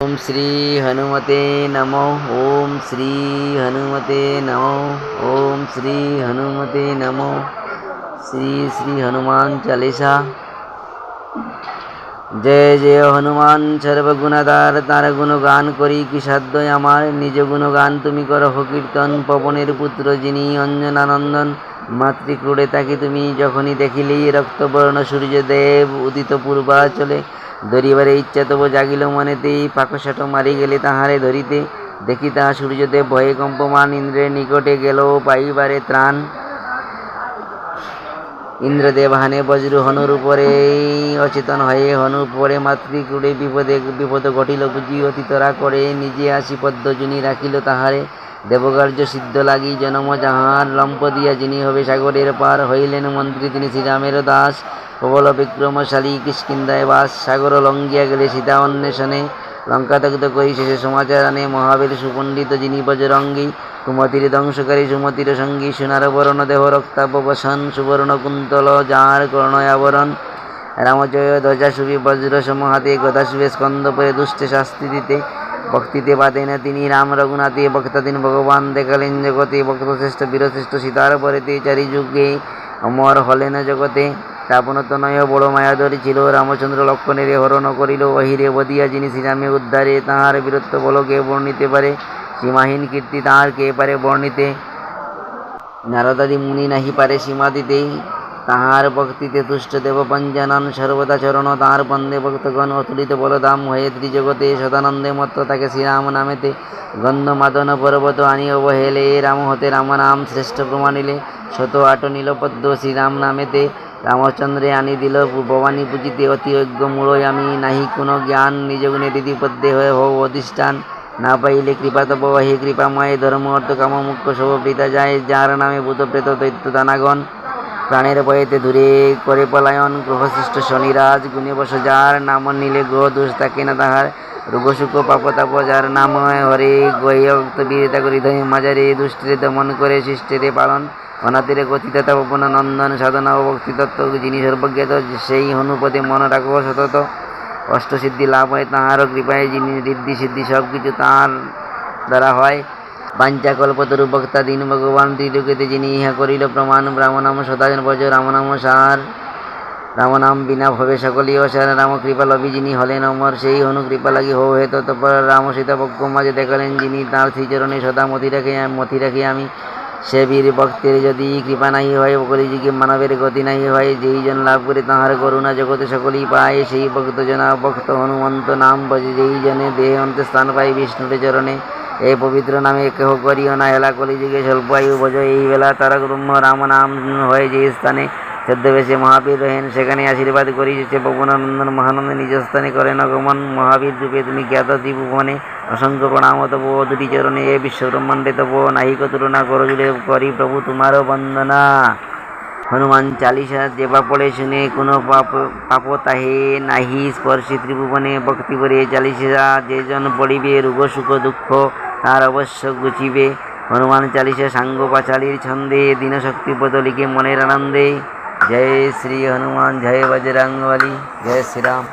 ઓમ શ્રી હનુમતે નમો ઓમ શ્રી હનુમતે નમો ઓમ શ્રી હનુમતે નમો શ્રી શ્રી હનુમાન ચાલીસા জয় জয় হনুমান সর্বগুণাদার তার গুণগান করি कि সাধ্য আমার, নিজ গুণগান তুমি করো কীর্তন পবনের পুত্র যিনি অঞ্জনানন্দন, মাতৃক্রোড়ে তাকে তুমি যখনই দেখিলেই রক্তবর্ণ সূর্যদেব, উদিত পূর্বাচলে চলে ধরিবারে ইচ্ছা তবু জাগিল মনেতেই পাকশাট মারি গেলে তাহারে ধরিতে দেখি তাহা সূর্যদেব ভয়ে কম্পমান ইন্দ্রের নিকটে গেল, পাইবারে ত্রাণ। ইন্দ্রদেব হানে বজ্র হনুর উপরে অচেতন হয়ে হনুর পরে মাতৃকুড়ে বিপদে, বিপদ ঘটিল বুঝি অতীতরা করে নিজে আসি পদ্মজনী রাখিল তাহারে। দেবকার্য সিদ্ধ লাগি জনম যাহার লম্প দিয়া যিনি হবে সাগরের পার হইলেন মন্ত্রী তিনি শ্রীরামের দাস। প্রবল বিক্রমশালী কিষ্কিন্দায় বাস সাগর লঙ্ঘিয়া গেলে সীতা অন্বেষণে লঙ্কা দগ্ধ করি শেষে সমাচার আনে মহাবীর সুপণ্ডিত যিনি বজরঙ্গী, কুমতির ধ্বংসকারী সুমতির সঙ্গী সোনার বরণ দেহ রক্তাবসান সুবর্ণ কুন্তল যার কর্ণয় আবরণ রামজয় ধ্বজা শুভি বজ্র সমহাতে গদা শুভে স্কন্দ পরে দুষ্টে শাস্তি দিতে, ভক্তিতে বাদেন তিনি রাম রঘুনাথে ভক্তাদিন ভগবান দেখালেন জগতে, ভক্তশ্রেষ্ঠ বীরশ্রেষ্ঠ সীতার পরেতে চারি যুগে অমর হলেন জগতে। রাবণতনয় বড় মায়াধরী ছিল। রামচন্দ্র লক্ষণের হরণ করিল। অহিরে বদিয়া যিনি শ্রীরামে উদ্ধারে তাহার বীরত্ব বলকে বর্ণিতে পারে, সীমাহীন কীর্তি তাহার কে পারে বর্ণিতে? নারদাদি মুনি নাহি পারে সীমা দিতে তাহার ভক্তিতে তুষ্ট দেব পঞ্জানন সর্বদা চরণ। তাহার বন্দে ভক্তগণ অতুলিত বলদাম হয়ে ত্রিজগতে সদানন্দে মত্ত তাকে শ্রীরাম নামেতে। গন্ধ মাদন পর্বত আনি অবহেলে রাম হতে রাম নাম শ্রেষ্ঠ প্রমাণিলে। শত আট নীলপদ্ম শ্রীরাম নামেতে। রামচন্দ্রে আনি দিল, ভবানী পুজিতে অতি ঐক্য মূলয় আমি নাহি কোনো জ্ঞান নিজ গুণে রীতিপদ্যে হয়ে হও অধিষ্ঠান। না পাইলে কৃপা তব হে কৃপাময় ধর্ম, অর্থ, কাম মুখ্য সব যায়, যার নামে ভূত প্রেত, দৈত্য, দানাগণ। প্রাণের ভয়েতে দূরে করে পলায়ন গ্রহসৃষ্ট শনিরাজ, গুণে বস যার নাম নিলে গ্রহ দোষ থাকে না তাহার। রোগসুখ পাপতাপ যার নাম হরে গহ্যক্ত বীরতা করি ধৈ মাজারে দুষ্টিরে দমন করে সৃষ্টিরে পালন। অনাতিরে গতিদাতা পবন নন্দন সাধনা ও ভক্তিতত্ত্ব যিনি সর্বজ্ঞাত, সেই হনুপদে মন রাখব সতত। অষ্টসিদ্ধি লাভ হয় তাহারও কৃপায়, যিনি ঋদ্ধি সিদ্ধি সব কিছু তাঁর দ্বারা হয়। পাঞ্চা কল্পতরু বক্তা দিন ভগবান ত্রিলোকেতে যিনি ইহা করিল প্রমাণ, ব্রাহ্মণাম সদাজন ভজ রামনাম সার। রামনাম বিনা ভবে সকলই অসার রাম কৃপা লবি যিনি হলেন অমর, সেই হনু কৃপা লাগি হো হে তৎপর। রাম সীতা পক্ষ মাঝে দেখালেন যিনি তাঁর শ্রীচরণে সদা মতি রাখে মতি রাখি আমি। সে বীর ভক্তের যদি কৃপা নাই হয় কলিযুগে মানবের গতি নাই হয়, যেই জন লাভ করে তাহার করুণা জগতে সকলেই পায়, সেই ভক্ত জনা ভক্ত হনুমন্ত নাম বজে, যেই জনে দেহে অন্তে স্থান পায় বিষ্ণুর চরণে। এই পবিত্র নামে কেহ করিও না, হেলা কলিজিকে স্বল্প আয়ু ভজ এই বেলা তারক ব্রহ্ম রাম নাম হয় যে স্থানে। ছদ্মবেশে মহাবীর রহেন সেখানে আশীর্বাদ করিয়েছে পবনানন্দন মহানন্দ নিজ স্থানে করেন অগমন মহাবীর রূপে তুমি জ্ঞাত ত্রিভুবনে অসংখ্য প্রণাম তব দুটি চরণে এ বিশ্ব ব্রহ্মাণ্ডে তব, নাহিক তুলনা করজুড়ে করি প্রভু তোমারও বন্দনা। হনুমান চালিসা দেবা পড়ে শুনে, কোনো পাপ পাপ তাহে নাহি স্পর্শী ত্রিভুবনে, ভক্তি করে চালিসা, যে জন পড়িবে রোগ, সুখ, দুঃখ, তার অবশ্য গুছিবে। হনুমান চালিসা সাঙ্গ পাঁচালির ছন্দে, দীনশক্তি বদলিকে মনের আনন্দে। জয় শ্রী হনুমান জয় বজরঙ্গবলী জয় শ্রীরাম